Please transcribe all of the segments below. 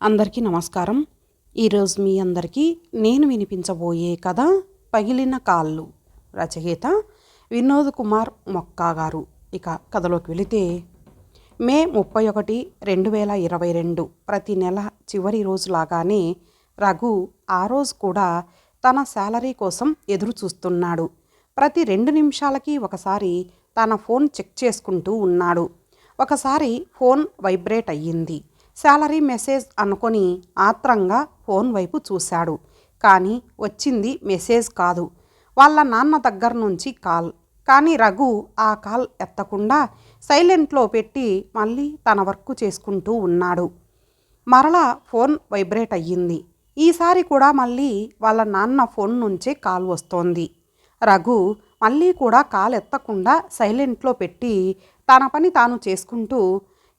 అందరికీ నమస్కారం. ఈరోజు మీ అందరికీ నేను వినిపించబోయే కథ పగిలిన కాళ్ళు. రచయిత వినోద్ కుమార్ మొక్కా గారు. ఇక కథలోకి వెళితే మే ముప్పై ఒకటి రెండు వేల ఇరవై రెండు ప్రతి నెల చివరి రోజులాగానే రఘు ఆ రోజు కూడా తన శాలరీ కోసం ఎదురు చూస్తున్నాడు ప్రతి రెండు నిమిషాలకి ఒకసారి తన ఫోన్ చెక్ చేసుకుంటూ ఉన్నాడు. ఒకసారి ఫోన్ వైబ్రేట్ అయ్యింది. శాలరీ మెసేజ్ అనుకొని ఆత్రంగా ఫోన్ వైపు చూశాడు. కానీ వచ్చింది మెసేజ్ కాదు. వాళ్ళ నాన్న దగ్గర నుంచి కాల్. కానీ రఘు ఆ కాల్ ఎత్తకుండా సైలెంట్లో పెట్టి మళ్ళీ తన వర్క్ చేసుకుంటూ ఉన్నాడు. మరలా ఫోన్ వైబ్రేట్ అయ్యింది. ఈసారి కూడా మళ్ళీ వాళ్ళ నాన్న ఫోన్ నుంచే కాల్ వస్తోంది. రఘు మళ్ళీ కూడా కాల్ ఎత్తకుండా సైలెంట్లో పెట్టి తన పని తాను చేసుకుంటూ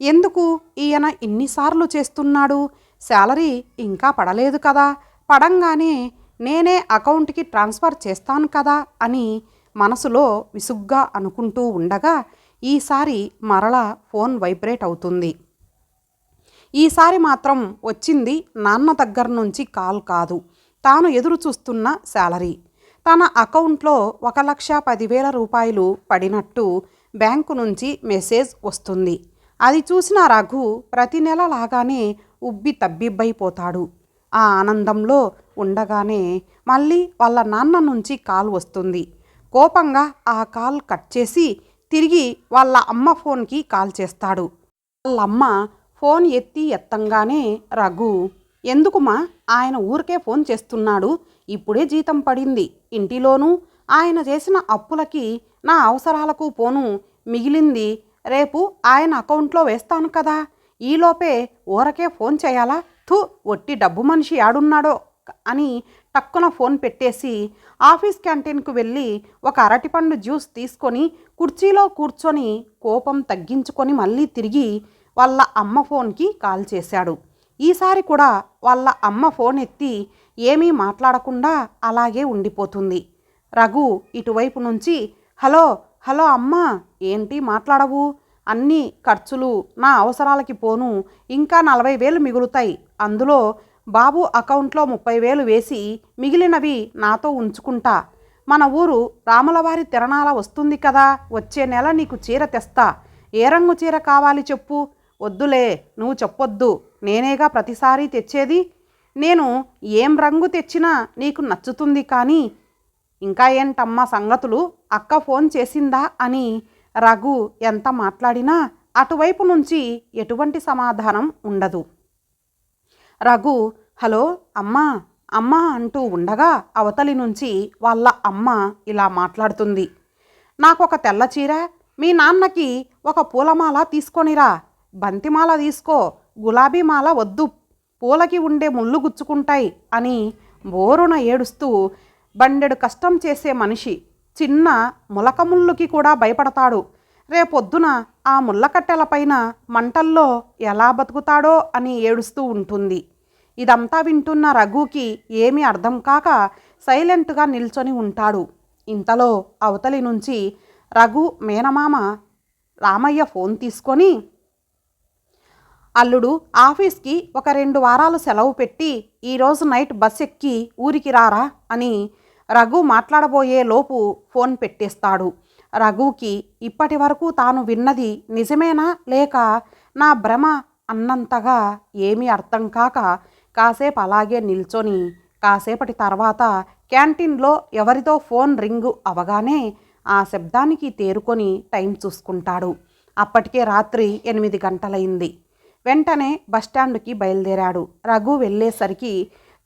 ఎందుకు ఈయన ఇన్నిసార్లు చేస్తున్నాడు? శాలరీ ఇంకా పడలేదు కదా. పడంగానే నేనే అకౌంట్కి ట్రాన్స్ఫర్ చేస్తాను కదా అని మనసులో విసుగ్గా అనుకుంటూ ఉండగా ఈసారి మరలా ఫోన్ వైబ్రేట్ అవుతుంది. ఈసారి మాత్రం వచ్చింది నాన్న దగ్గర నుంచి కాల్ కాదు. తాను ఎదురు చూస్తున్న శాలరీ. తన అకౌంట్లో ఒక లక్ష పదివేల రూపాయలు పడినట్టు బ్యాంకు నుంచి మెసేజ్ వస్తుంది. అది చూసిన రఘు ప్రతి నెల లాగానే ఉబ్బి తబ్బిబ్బైపోతాడు. ఆ ఆనందంలో ఉండగానే మళ్ళీ వాళ్ళ నాన్న నుంచి కాల్ వస్తుంది. కోపంగా ఆ కాల్ కట్ చేసి తిరిగి వాళ్ళ అమ్మ ఫోన్కి కాల్ చేస్తాడు. వాళ్ళ అమ్మ ఫోన్ ఎత్తి ఎత్తంగానే రఘు ఎందుకుమా? ఆయన ఊరికే ఫోన్ చేస్తున్నాడు. ఇప్పుడే జీతం పడింది. ఇంటిలోనూ ఆయన చేసిన అప్పులకి నా అవసరాలకు పోను. మిగిలింది రేపు ఆయన అకౌంట్లో వేస్తాను కదా. ఈలోపే ఊరకే ఫోన్ చేయాలా? థూ ఒట్టి డబ్బు మనిషి ఆడున్నాడో అని టక్కున ఫోన్ పెట్టేసి ఆఫీస్ క్యాంటీన్కు వెళ్ళి ఒక అరటిపండు జ్యూస్ తీసుకొని కుర్చీలో కూర్చొని కోపం తగ్గించుకొని మళ్ళీ తిరిగి వాళ్ళ అమ్మ ఫోన్కి కాల్ చేశాడు. ఈసారి కూడా వాళ్ళ అమ్మ ఫోన్ ఎత్తి ఏమీ మాట్లాడకుండా అలాగే ఉండిపోతుంది. రఘు ఇటువైపు నుంచి హలో హలో అమ్మా ఏంటి మాట్లాడవు? అన్ని ఖర్చులు నా అవసరాలకి పోను. ఇంకా నలభై వేలు మిగులుతాయి. అందులో బాబు అకౌంట్లో ముప్పై వేలు వేసి మిగిలినవి నాతో ఉంచుకుంటా. మన ఊరు రాములవారి తిరణాల వస్తుంది కదా వచ్చే నెల నీకు చీర తెస్తా. ఏ రంగు చీర కావాలి చెప్పు? వద్దులే నువ్వు చెప్పొద్దు. నేనేగా ప్రతిసారి తెచ్చేది? నేను ఏం రంగు తెచ్చినా నీకు నచ్చుతుంది కానీ ఇంకా ఏంటమ్మా సంగతులు? అక్క ఫోన్ చేసిందా అని రఘు ఎంత మాట్లాడినా అటువైపు నుంచి ఎటువంటి సమాధానం ఉండదు. రఘు హలో అమ్మా అమ్మా అంటూ ఉండగా అవతలి నుంచి వాళ్ళ అమ్మ ఇలా మాట్లాడుతుంది. నాకు ఒక తెల్ల చీర మీ నాన్నకి ఒక పూలమాల తీసుకొనిరా. బంతిమాల తీసుకో గులాబీ మాల వద్దు. పూలకి ఉండే ముళ్ళు గుచ్చుకుంటాయి అని బోరున ఏడుస్తూ బండెడు కష్టం చేసే మనిషి చిన్న ములకముళ్ళుకి కూడా భయపడతాడు. రేపొద్దున ఆ ముళ్ళకట్టెలపైన మంటల్లో ఎలా బతుకుతాడో అని ఏడుస్తూ ఉంటుంది. ఇదంతా వింటున్న రఘుకి ఏమీ అర్థం కాక సైలెంట్గా నిల్చొని ఉంటాడు. ఇంతలో అవతలి నుంచి రఘు మేనమామ రామయ్య ఫోన్ తీసుకొని అల్లుడు ఆఫీస్కి ఒక రెండు వారాలు సెలవు పెట్టి ఈరోజు నైట్ బస్ ఎక్కి ఊరికి రారా అని రఘు మాట్లాడబోయే లోపు ఫోన్ పెట్టేస్తాడు. రఘుకి ఇప్పటి వరకు తాను విన్నది నిజమేనా లేక నా భ్రమ అన్నంతగా ఏమీ అర్థం కాక కాసేపు అలాగే నిల్చొని కాసేపటి తర్వాత క్యాంటీన్లో ఎవరితో ఫోన్ రింగు అవగానే ఆ శబ్దానికి తేరుకొని టైం చూసుకుంటాడు. అప్పటికే రాత్రి ఎనిమిది గంటలైంది. వెంటనే బస్టాండ్కి బయలుదేరాడు. రఘు వెళ్ళేసరికి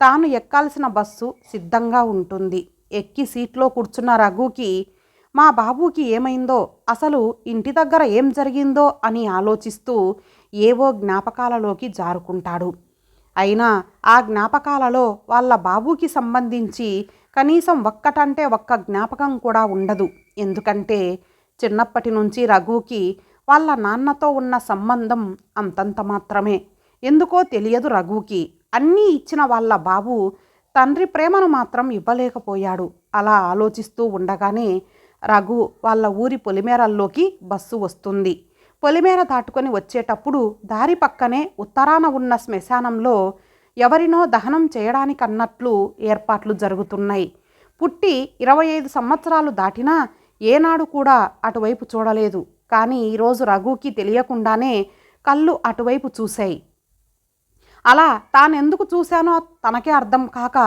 తాను ఎక్కాల్సిన బస్సు సిద్ధంగా ఉంటుంది. ఎక్కి సీట్లో కూర్చున్న రఘుకి మా బాబుకి ఏమైందో? అసలు ఇంటి దగ్గర ఏం జరిగిందో? అని ఆలోచిస్తూ ఏవో జ్ఞాపకాలలోకి జారుకుంటాడు. అయినా ఆ జ్ఞాపకాలలో వాళ్ళ బాబుకి సంబంధించి కనీసం ఒక్కటంటే ఒక్క జ్ఞాపకం కూడా ఉండదు. ఎందుకంటే చిన్నప్పటి నుంచి రఘుకి వాళ్ళ నాన్నతో ఉన్న సంబంధం అంతంత మాత్రమే. ఎందుకో తెలియదు రఘుకి. అన్నీ ఇచ్చిన వాళ్ళ బాబు తండ్రి ప్రేమను మాత్రం ఇవ్వలేకపోయాడు. అలా ఆలోచిస్తూ ఉండగానే రఘు వాళ్ళ ఊరి పొలిమేరల్లోకి బస్సు వస్తుంది. పొలిమేర దాటుకొని వచ్చేటప్పుడు దారి పక్కనే ఉత్తరాన ఉన్న శ్మశానంలో ఎవరినో దహనం చేయడానికన్నట్లు ఏర్పాట్లు జరుగుతున్నాయి. పుట్టి ఇరవై ఐదు సంవత్సరాలు దాటినా ఏనాడు కూడా అటువైపు చూడలేదు. కానీ ఈరోజు రఘుకి తెలియకుండానే కళ్ళు అటువైపు చూశాయి. అలా తానెందుకు చూశానో తనకే అర్థం కాక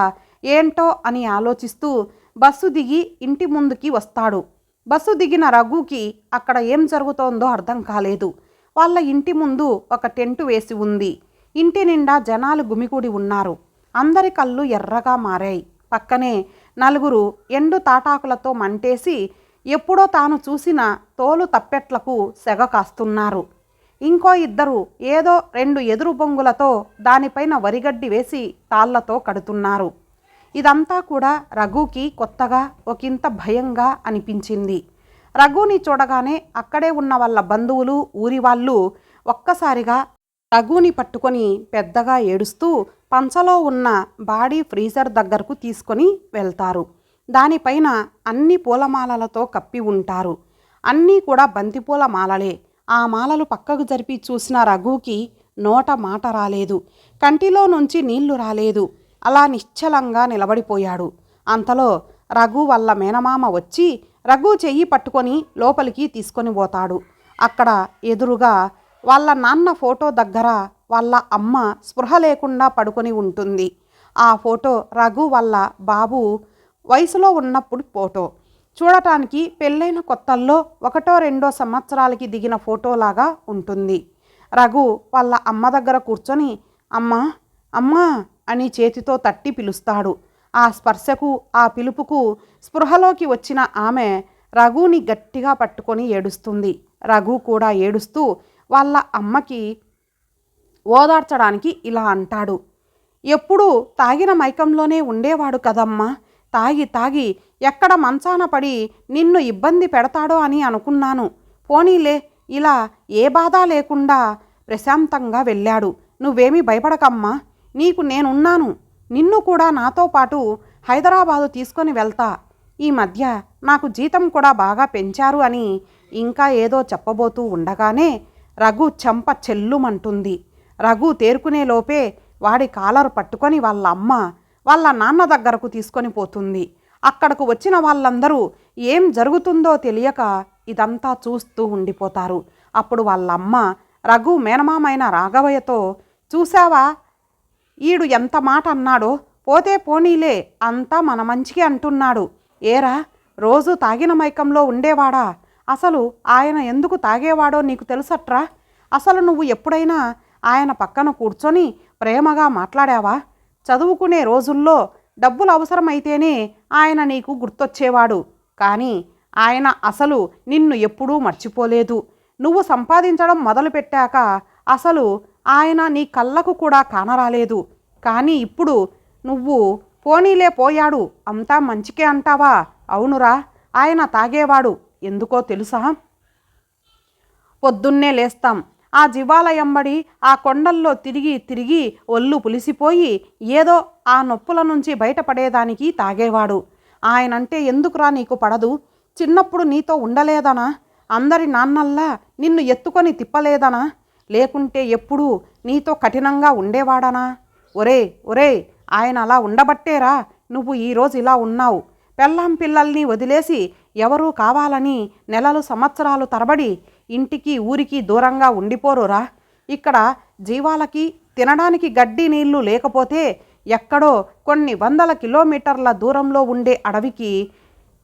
ఏంటో అని ఆలోచిస్తూ బస్సు దిగి ఇంటి ముందుకి వస్తాడు. బస్సు దిగిన రఘుకి అక్కడ ఏం జరుగుతోందో అర్థం కాలేదు. వాళ్ళ ఇంటి ముందు ఒక టెంటు వేసి ఉంది. ఇంటి నిండా జనాలు గుమికూడి ఉన్నారు. అందరి కళ్ళు ఎర్రగా మారాయి. పక్కనే నలుగురు ఎండు తాటాకులతో మంటేసి ఎప్పుడో తాను చూసిన తోలు తప్పెట్లకు సెగ కాస్తున్నారు. ఇంకో ఇద్దరు ఏదో రెండు ఎదురు బొంగులతో దానిపైన వరిగడ్డి వేసి తాళ్ళతో కడుతున్నారు. ఇదంతా కూడా రఘుకి కొత్తగా ఒకంత భయంగా అనిపించింది. రఘుని చూడగానే అక్కడే ఉన్న వాళ్ళ బంధువులు ఊరి వాళ్ళు ఒక్కసారిగా రఘుని పట్టుకొని పెద్దగా ఏడుస్తూ పంచలో ఉన్న బాడీ ఫ్రీజర్ దగ్గరకు తీసుకొని వెళ్తారు. దానిపైన అన్ని పూలమాలలతో కప్పి ఉంటారు. అన్నీ కూడా బంతిపూల మాలలే. ఆ మాలలు పక్కకు జరిపి చూసిన రఘుకి నోట మాట రాలేదు. కంటిలో నుంచి నీళ్ళు రాలేదు. అలా నిశ్చలంగా నిలబడిపోయాడు. అంతలో రఘు వల్ల మేనమామ వచ్చి రఘు చెయ్యి పట్టుకొని లోపలికి తీసుకొని పోతాడు. అక్కడ ఎదురుగా వాళ్ళ నాన్న ఫోటో దగ్గర వాళ్ళ అమ్మ స్పృహ లేకుండా పడుకొని ఉంటుంది. ఆ ఫోటో రఘు వాళ్ళ బాబు వయసులో ఉన్నప్పుడు ఫోటో. చూడటానికి పెళ్ళైన కొత్తల్లో ఒకటో రెండో సంవత్సరాలకి దిగిన ఫోటోలాగా ఉంటుంది. రఘు వాళ్ళ అమ్మ దగ్గర కూర్చొని అమ్మా అమ్మా అని చేతితో తట్టి పిలుస్తాడు. ఆ స్పర్శకు ఆ పిలుపుకు స్పృహలోకి వచ్చిన ఆమె రఘుని గట్టిగా పట్టుకొని ఏడుస్తుంది. రఘు కూడా ఏడుస్తూ వాళ్ళ అమ్మకి ఓదార్చడానికి ఇలా అంటాడు ఎప్పుడూ తాగిన మైకంలోనే ఉండేవాడు కదమ్మా తాగి తాగి ఎక్కడ మంచాన పడి నిన్ను ఇబ్బంది పెడతాడో అని అనుకున్నాను. పోనీలే ఇలా ఏ బాధ లేకుండా ప్రశాంతంగా వెళ్ళాడు. నువ్వేమీ భయపడకమ్మా నీకు నేనున్నాను. నిన్ను కూడా నాతో పాటు హైదరాబాదు తీసుకొని వెళ్తా. ఈ మధ్య నాకు జీతం కూడా బాగా పెంచారు అని ఇంకా ఏదో చెప్పబోతూ ఉండగానే రఘు చెంప చెల్లుమంటుంది. రఘు తేరుకునేలోపే వాడి కాలరు పట్టుకొని వాళ్ళ అమ్మ వాళ్ళ నాన్న దగ్గరకు తీసుకొని పోతుంది. అక్కడకు వచ్చిన వాళ్ళందరూ ఏం జరుగుతుందో తెలియక ఇదంతా చూస్తూ ఉండిపోతారు. అప్పుడు వాళ్ళ అమ్మ రఘు మేనమామైన రాఘవయ్యతో చూసావా ఈడు ఎంత మాట అన్నాడో? పోతే పోనీలే అంతా మన మంచికి అంటున్నాడు. ఏరా రోజు తాగిన మైకంలో ఉండేవాడా? అసలు ఆయన ఎందుకు తాగేవాడో నీకు తెలుసట్రా? అసలు నువ్వు ఎప్పుడైనా ఆయన పక్కన కూర్చొని ప్రేమగా మాట్లాడావా? చదువుకునే రోజుల్లో డబ్బులు అవసరమైతేనే ఆయన నీకు గుర్తొచ్చేవాడు. కానీ ఆయన అసలు నిన్ను ఎప్పుడూ మర్చిపోలేదు. నువ్వు సంపాదించడం మొదలుపెట్టాక అసలు ఆయన నీ కళ్ళకు కూడా కానరాలేదు. కానీ ఇప్పుడు నువ్వు పోనీలే పోయాడు. అంతా మంచికే అంటావా? అవునురా ఆయన తాగేవాడు. ఎందుకో తెలుసా? పొద్దున్నే లేస్తాం. ఆ జివాలయంబడి ఆ కొండల్లో తిరిగి తిరిగి ఒళ్ళు పులిసిపోయి ఏదో ఆ నొప్పుల నుంచి బయటపడేదానికి తాగేవాడు. ఆయనంటే ఎందుకురా నీకు పడదు? చిన్నప్పుడు నీతో ఉండలేదనా? అందరి నాన్నల్లా నిన్ను ఎత్తుకొని తిప్పలేదనా? లేకుంటే ఎప్పుడూ నీతో కఠినంగా ఉండేవాడనా? ఒరే ఒరే ఆయన అలా ఉండబట్టేరా? నువ్వు ఈరోజు ఇలా ఉన్నావు. పెళ్ళాం పిల్లల్ని వదిలేసి ఎవరూ కావాలని నెలలు సంవత్సరాలు తరబడి ఇంటికి ఊరికి దూరంగా ఉండిపోరురా. ఇక్కడ జీవాలకి తినడానికి గడ్డి నీళ్ళు లేకపోతే ఎక్కడో కొన్ని వందల కిలోమీటర్ల దూరంలో ఉండే అడవికి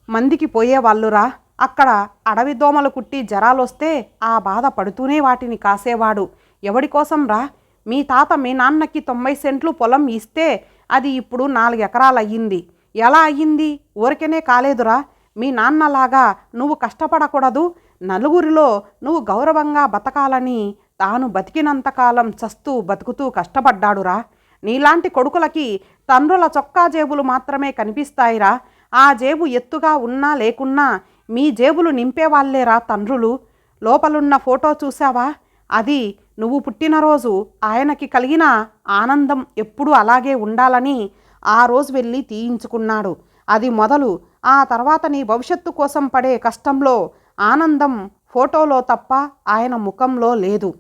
మందికి పోయేవాళ్ళురా. అక్కడ అడవి దోమలు కుట్టి జరాలొస్తే ఆ బాధ పడుతూనే వాటిని కాసేవాడు. ఎవడి కోసం రా మీ తాత మీ నాన్నకి తొంభై సెంట్లు పొలం ఇస్తే అది ఇప్పుడు నాలుగు అయ్యింది ఎలా అయ్యింది? ఊరికనే కాలేదురా. మీ నాన్నలాగా నువ్వు కష్టపడకూడదు. నలుగురిలో నువ్వు గౌరవంగా బతకాలని తాను బతికినంతకాలం చస్తూ బతుకుతూ కష్టపడ్డాడురా. నీలాంటి కొడుకులకి తండ్రుల చొక్కా జేబులు మాత్రమే కనిపిస్తాయిరా. ఆ జేబు ఎత్తుగా ఉన్నా లేకున్నా మీ జేబులు నింపేవాళ్ళేరా తండ్రులు. లోపలున్న ఫోటో చూసావా అది నువ్వు పుట్టినరోజు ఆయనకి కలిగిన ఆనందం ఎప్పుడూ అలాగే ఉండాలని ఆ రోజు వెళ్ళి తీయించుకున్నాడు. అది మొదలు ఆ తర్వాత నీ భవిష్యత్తు కోసం పడే కష్టంలో ఆనందం ఫోటోలో తప్ప ఆయన ముఖంలో లేదు.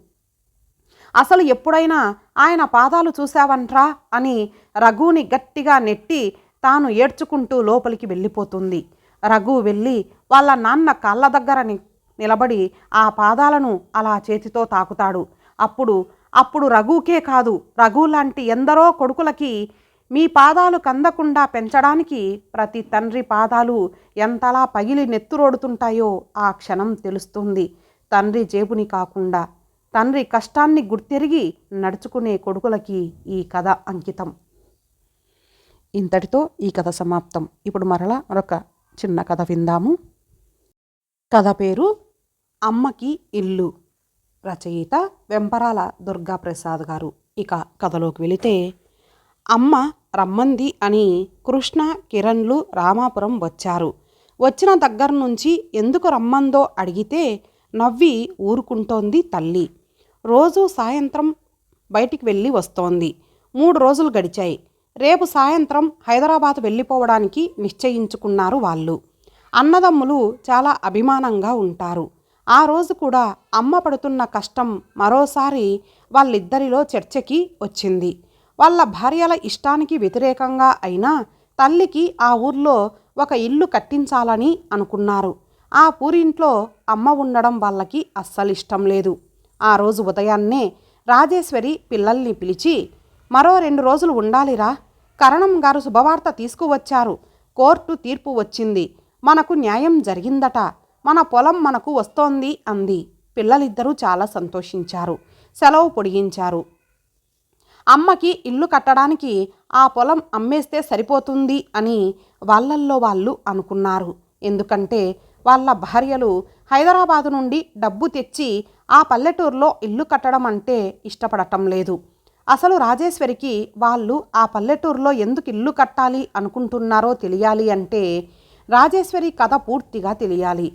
అసలు ఎప్పుడైనా ఆయన పాదాలు చూశావంట్రా అని రఘుని గట్టిగా నెట్టి తాను ఏడ్చుకుంటూ లోపలికి వెళ్ళిపోతుంది. రఘు వెళ్ళి వాళ్ళ నాన్న కాళ్ళ దగ్గర నిలబడి ఆ పాదాలను అలా చేతితో తాకుతాడు. అప్పుడు అప్పుడు రఘుకే కాదు రఘు లాంటి ఎందరో కొడుకులకి మీ పాదాలు కందకుండా పెంచడానికి ప్రతి తండ్రి పాదాలు ఎంతలా పగిలి నెత్తురోడుతుంటాయో ఆ క్షణం తెలుస్తుంది. తండ్రి జేబుని కాకుండా తండ్రి కష్టాన్ని గుర్తెరిగి నడుచుకునే కొడుకులకి ఈ కథ అంకితం. ఇంతటితో ఈ కథ సమాప్తం. ఇప్పుడు మరలా మరొక చిన్న కథ విందాము. కథ పేరు అమ్మకి ఇల్లు. రచయిత వెంపరాల దుర్గాప్రసాద్ గారు. ఇక కథలోకి వెళితే అమ్మ రమ్మంది అని కృష్ణ కిరణ్లు రామాపురం వచ్చారు. వచ్చిన దగ్గర నుంచి ఎందుకు రమ్మందో అడిగితే నవ్వి ఊరుకుంటోంది తల్లి. రోజు సాయంత్రం బయటికి వెళ్ళి వస్తోంది. మూడు రోజులు గడిచాయి. రేపు సాయంత్రం హైదరాబాద్ వెళ్ళిపోవడానికి నిశ్చయించుకున్నారు వాళ్ళు. అన్నదమ్ములు చాలా అభిమానంగా ఉంటారు. ఆ రోజు కూడా అమ్మ పడుతున్న కష్టం మరోసారి వాళ్ళిద్దరిలో చర్చకి వచ్చింది. వాళ్ళ భార్యల ఇష్టానికి వ్యతిరేకంగా అయినా తల్లికి ఆ ఊర్లో ఒక ఇల్లు కట్టించాలని అనుకున్నారు. ఆ పూరింట్లో అమ్మ ఉండడం వాళ్ళకి అస్సలు ఇష్టం లేదు. ఆ రోజు ఉదయాన్నే రాజేశ్వరి పిల్లల్ని పిలిచి మరో రెండు రోజులు ఉండాలిరా. కరణం గారు శుభవార్త తీసుకువచ్చారు. కోర్టు తీర్పు వచ్చింది. మనకు న్యాయం జరిగిందట. మన పొలం మనకు వస్తోంది అంది. పిల్లలిద్దరూ చాలా సంతోషించారు. సెలవు పొడిగించారు. అమ్మకి ఇల్లు కట్టడానికి ఆ పొలం అమ్మేస్తే సరిపోతుంది అని వాళ్ళల్లో వాళ్ళు అనుకున్నారు. ఎందుకంటే వాళ్ళ భార్యలు హైదరాబాదు నుండి డబ్బు తెచ్చి ఆ పల్లెటూరులో ఇల్లు కట్టడం అంటే ఇష్టపడటం లేదు. అసలు రాజేశ్వరికి వాళ్ళు ఆ పల్లెటూరులో ఎందుకు ఇల్లు కట్టాలి అనుకుంటున్నారో తెలియాలి అంటే రాజేశ్వరి కథ పూర్తిగా తెలియాలి.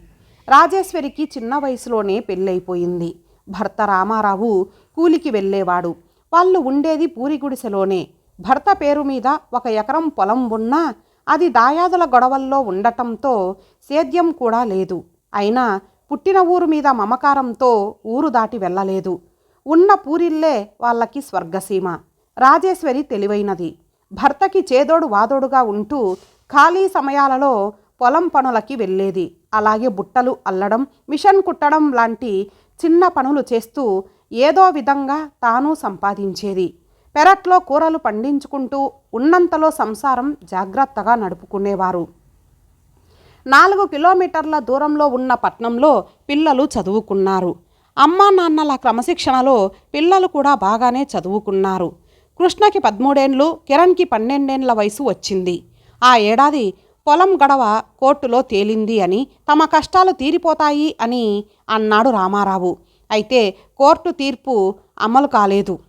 రాజేశ్వరికి చిన్న వయసులోనే పెళ్ళైపోయింది. భర్త రామారావు కూలికి వెళ్ళేవాడు. వాళ్ళు ఉండేది పూరి గుడిసెలోనే. భర్త పేరు మీద ఒక ఎకరం పొలం ఉన్నా అది దాయాదుల గొడవల్లో ఉండటంతో సేద్యం కూడా లేదు. అయినా పుట్టిన ఊరు మీద మమకారంతో ఊరు దాటి వెళ్ళలేదు. ఉన్న పూరిల్లే వాళ్ళకి స్వర్గసీమ. రాజేశ్వరి తెలివైనది. భర్తకి చేదోడు వాదోడుగా ఉంటూ ఖాళీ సమయాలలో పొలం పనులకి వెళ్ళేది. అలాగే బుట్టలు అల్లడం మిషన్ కుట్టడం లాంటి చిన్న పనులు చేస్తూ ఏదో విధంగా తాను సంపాదించేది. పెరట్లో కూరలు పండించుకుంటూ ఉన్నంతలో సంసారం జాగ్రత్తగా నడుపుకునేవారు. నాలుగు కిలోమీటర్ల దూరంలో ఉన్న పట్నంలో పిల్లలు చదువుకున్నారు. అమ్మా నాన్నల క్రమశిక్షణలో పిల్లలు కూడా బాగానే చదువుకున్నారు. కృష్ణకి పదమూడేండ్లు కిరణ్కి పన్నెండేండ్ల వయసు వచ్చింది. ఆ ఏడాది పొలం గడవ కోర్టులో తేలింది అని తమ కష్టాలు తీరిపోతాయి అని అన్నాడు రామారావు. అయితే కోర్టు తీర్పు అమలు కాలేదు.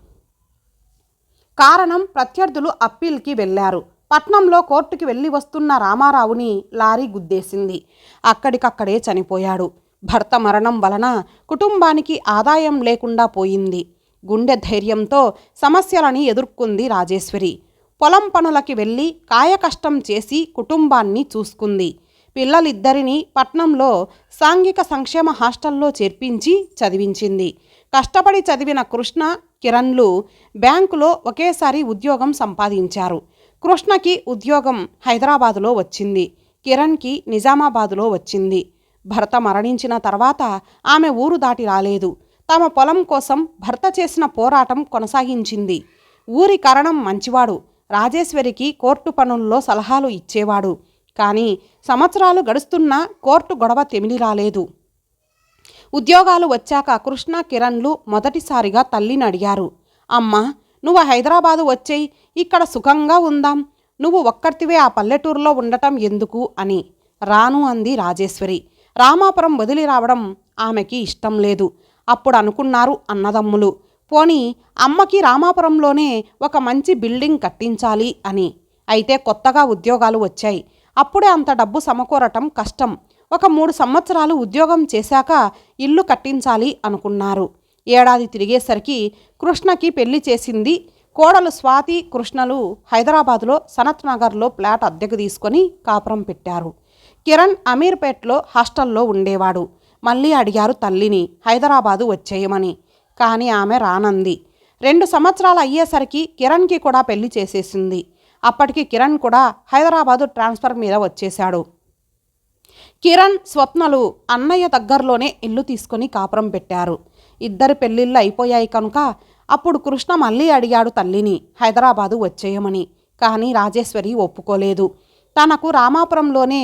కారణం ప్రత్యర్థులు అప్పీల్కి వెళ్ళారు. పట్నంలో కోర్టుకి వెళ్ళి వస్తున్న రామారావుని లారీ గుద్దేసింది. అక్కడికక్కడే చనిపోయాడు. భర్త మరణం వలన కుటుంబానికి ఆదాయం లేకుండా పోయింది. గుండె ధైర్యంతో సమస్యలని ఎదుర్కొంది రాజేశ్వరి. పొలం పనులకి వెళ్ళి కాయకష్టం చేసి కుటుంబాన్ని చూసుకుంది. పిల్లలిద్దరినీ పట్నంలో సాంఘిక సంక్షేమ హాస్టల్లో చేర్పించి చదివించింది. కష్టపడి చదివిన కృష్ణ కిరణ్లు బ్యాంకులో ఒకేసారి ఉద్యోగం సంపాదించారు. కృష్ణకి ఉద్యోగం హైదరాబాదులో వచ్చింది. కిరణ్కి నిజామాబాదులో వచ్చింది. భర్త మరణించిన తర్వాత ఆమె ఊరు దాటి రాలేదు. తమ పొలం కోసం భర్త చేసిన పోరాటం కొనసాగించింది. ఊరి కరణం మంచివాడు. రాజేశ్వరికి కోర్టు పనుల్లో సలహాలు ఇచ్చేవాడు. కానీ సంవత్సరాలు గడుస్తున్నా కోర్టు గొడవ తెమిలి రాలేదు. ఉద్యోగాలు వచ్చాక కృష్ణ కిరణ్లు మొదటిసారిగా తల్లిని అడిగారు. అమ్మా నువ్వు హైదరాబాదు వచ్చేయి ఇక్కడ సుఖంగా ఉందాం నువ్వు ఒక్కర్తివే ఆ పల్లెటూరులో ఉండటం ఎందుకు అని రాను అంది రాజేశ్వరి. రామాపురం వదిలి రావడం ఆమెకి ఇష్టం లేదు. అప్పుడు అనుకున్నారు అన్నదమ్ములు పోనీ అమ్మకి రామాపురంలోనే ఒక మంచి బిల్డింగ్ కట్టించాలి అని. అయితే కొత్తగా ఉద్యోగాలు వచ్చాయి. అప్పుడే అంత డబ్బు సమకూరటం కష్టం. ఒక మూడు సంవత్సరాలు ఉద్యోగం చేశాక ఇల్లు కట్టించాలి అనుకున్నారు. ఏడాది తిరిగేసరికి కృష్ణకి పెళ్ళి చేసింది కోడలు స్వాతి కృష్ణలు హైదరాబాదులో సనత్ నగర్లో ప్లాట్ అద్దెకు తీసుకొని కాపురం పెట్టారు. కిరణ్ అమీర్పేట్లో హాస్టల్లో ఉండేవాడు. మళ్ళీ అడిగారు తల్లిని హైదరాబాదు వచ్చేయమని. కానీ ఆమె రానంది. రెండు సంవత్సరాలు అయ్యేసరికి కిరణ్కి కూడా పెళ్ళి చేసేసింది. అప్పటికి కిరణ్ కూడా హైదరాబాదు ట్రాన్స్ఫర్ మీద వచ్చేశాడు. కిరణ్ స్వప్నలు అన్నయ్య దగ్గరలోనే ఇల్లు తీసుకొని కాపురం పెట్టారు. ఇద్దరు పెళ్ళిళ్ళు అయిపోయాయి కనుక అప్పుడు కృష్ణ మళ్ళీ అడిగాడు తల్లిని హైదరాబాదు వచ్చేయమని. కానీ రాజేశ్వరి ఒప్పుకోలేదు. తనకు రామాపురంలోనే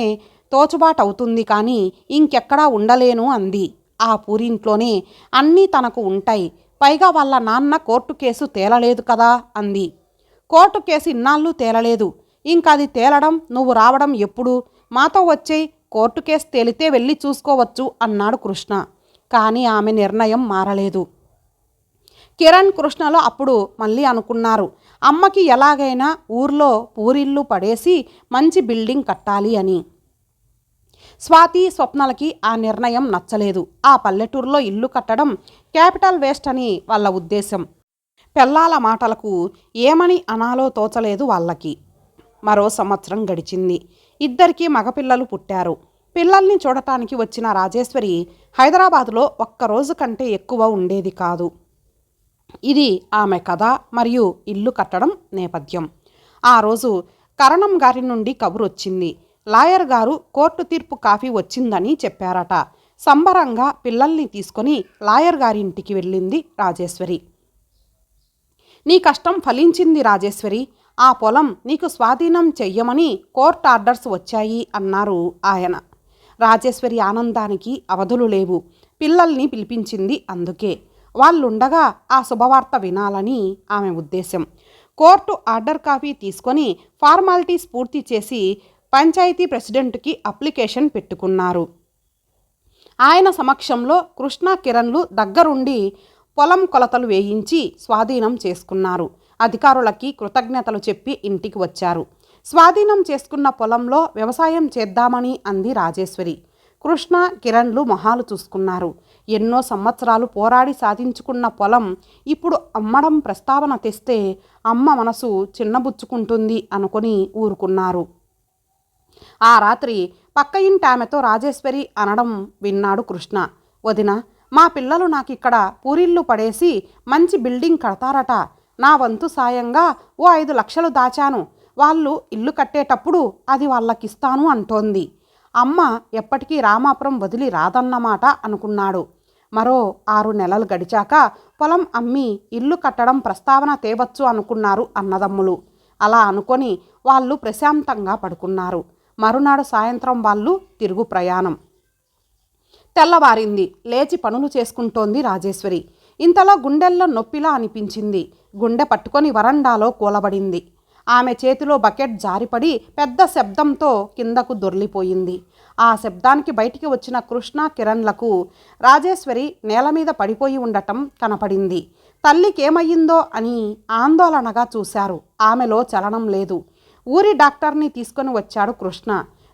తోచుబాటవుతుంది కానీ ఇంకెక్కడా ఉండలేను అంది. ఆ పూరింట్లోనే అన్నీ తనకు ఉంటాయి. పైగా వాళ్ళ నాన్న కోర్టు కేసు తేలలేదు కదా అంది. కోర్టు కేసు ఇన్నాళ్ళు తేలలేదు. ఇంకది తేలడం నువ్వు రావడం ఎప్పుడు? మాతో వచ్చేయి కోర్టు కేసు తేలితే వెళ్ళి చూసుకోవచ్చు అన్నాడు కృష్ణ. కానీ ఆమె నిర్ణయం మారలేదు. కిరణ్ కృష్ణలో అప్పుడు మళ్ళీ అనుకున్నారు. అమ్మకి ఎలాగైనా ఊర్లో పూరిల్లు పడేసి మంచి బిల్డింగ్ కట్టాలి అని. స్వాతి స్వప్నలకి ఆ నిర్ణయం నచ్చలేదు. ఆ పల్లెటూరులో ఇల్లు కట్టడం క్యాపిటల్ వేస్ట్ అని వాళ్ళ ఉద్దేశం. పెళ్ళాల మాటలకు ఏమని అనాలో తోచలేదు వాళ్ళకి. మరో సంవత్సరం గడిచింది. ఇద్దరికీ మగపిల్లలు పుట్టారు. పిల్లల్ని చూడటానికి వచ్చిన రాజేశ్వరి హైదరాబాదులో ఒక్కరోజు కంటే ఎక్కువ ఉండేది కాదు. ఇది ఆమె కథ మరియు ఇల్లు కట్టడం నేపథ్యం. ఆ రోజు కరణం గారి నుండి కబురొచ్చింది. లాయర్ గారు కోర్టు తీర్పు కాఫీ వచ్చిందని చెప్పారట. సంబరంగా పిల్లల్ని తీసుకొని లాయర్ గారి ఇంటికి వెళ్ళింది రాజేశ్వరి. నీ కష్టం ఫలించింది రాజేశ్వరి. ఆ పొలం నీకు స్వాధీనం చెయ్యమని కోర్ట్ ఆర్డర్స్ వచ్చాయి అన్నారు ఆయన. రాజేశ్వరి ఆనందానికి అవధులు లేవు. పిల్లల్ని పిలిపించింది అందుకే. వాళ్ళుండగా ఆ శుభవార్త వినాలని ఆమె ఉద్దేశం. కోర్టు ఆర్డర్ కాపీ తీసుకొని ఫార్మాలిటీస్ పూర్తి చేసి పంచాయతీ ప్రెసిడెంట్కి అప్లికేషన్ పెట్టుకున్నారు. ఆయన సమక్షంలో కృష్ణ కిరణ్లు దగ్గరుండి పొలం కొలతలు వేయించి స్వాధీనం చేసుకున్నారు. అధికారులకి కృతజ్ఞతలు చెప్పి ఇంటికి వచ్చారు. స్వాధీనం చేసుకున్న పొలంలో వ్యవసాయం చేద్దామని అంది రాజేశ్వరి. కృష్ణ కిరణ్లు మొహాలు చూసుకున్నారు. ఎన్నో సంవత్సరాలు పోరాడి సాధించుకున్న పొలం ఇప్పుడు అమ్మడం ప్రస్తావన తెస్తే అమ్మ మనసు చిన్నబుచ్చుకుంటుంది అనుకొని ఊరుకున్నారు. ఆ రాత్రి పక్క ఇంటి ఆమెతో రాజేశ్వరి అనడం విన్నాడు కృష్ణ. వదిన మా పిల్లలు నాకిక్కడ పూరిళ్ళు పడేసి మంచి బిల్డింగ్ కడతారట. నా వంతు సాయంగా ఓ ఐదు లక్షలు దాచాను. వాళ్ళు ఇల్లు కట్టేటప్పుడు అది వాళ్ళకిస్తాను అంటోంది. అమ్మ ఎప్పటికీ రామాపురం వదిలి రాదన్నమాట అనుకున్నాడు. మరో ఆరు నెలలు గడిచాక పొలం అమ్మి ఇల్లు కట్టడం ప్రస్తావన తేవచ్చు అనుకున్నారు అన్నదమ్ములు. అలా అనుకొని వాళ్ళు ప్రశాంతంగా పడుకున్నారు. మరునాడు సాయంత్రం వాళ్ళు తిరుగు ప్రయాణం. తెల్లవారింది. లేచి పనులు చేసుకుంటోంది రాజేశ్వరి. ఇంతలో గుండెల్లో నొప్పిలా అనిపించింది. గుండె పట్టుకొని వరండాలో కూలబడింది. ఆమె చేతిలో బకెట్ జారిపడి పెద్ద శబ్దంతో కిందకు దొర్లిపోయింది. ఆ శబ్దానికి బయటికి వచ్చిన కృష్ణ కిరణ్లకు రాజేశ్వరి నేల మీద పడిపోయి ఉండటం కనపడింది. తల్లికేమయ్యిందో అని ఆందోళనగా చూశారు. ఆమెలో చలనం లేదు. ఊరి డాక్టర్ని తీసుకొని వచ్చాడు కృష్ణ.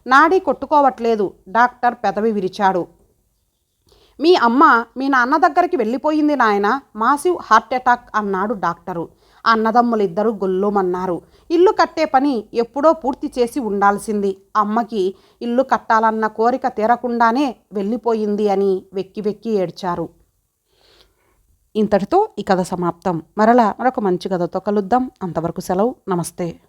నాడి కొట్టుకోవట్లేదు. డాక్టర్ పెదవి విరిచాడు. మీ అమ్మ మీ నాన్న దగ్గరికి వెళ్ళిపోయింది నాయన. మాసివ్ హార్ట్ అటాక్ అన్నాడు డాక్టరు. అన్నదమ్ములిద్దరూ గొల్లుమన్నారు. ఇల్లు కట్టే పని ఎప్పుడో పూర్తి చేసి ఉండాల్సింది. అమ్మకి ఇల్లు కట్టాలన్న కోరిక తీరకుండానే వెళ్ళిపోయింది అని వెక్కి వెక్కి ఏడ్చారు. ఇంతటితో ఈ కథ సమాప్తం. మరలా మరొక మంచి కథతో కలుద్దాం. అంతవరకు సెలవు. నమస్తే.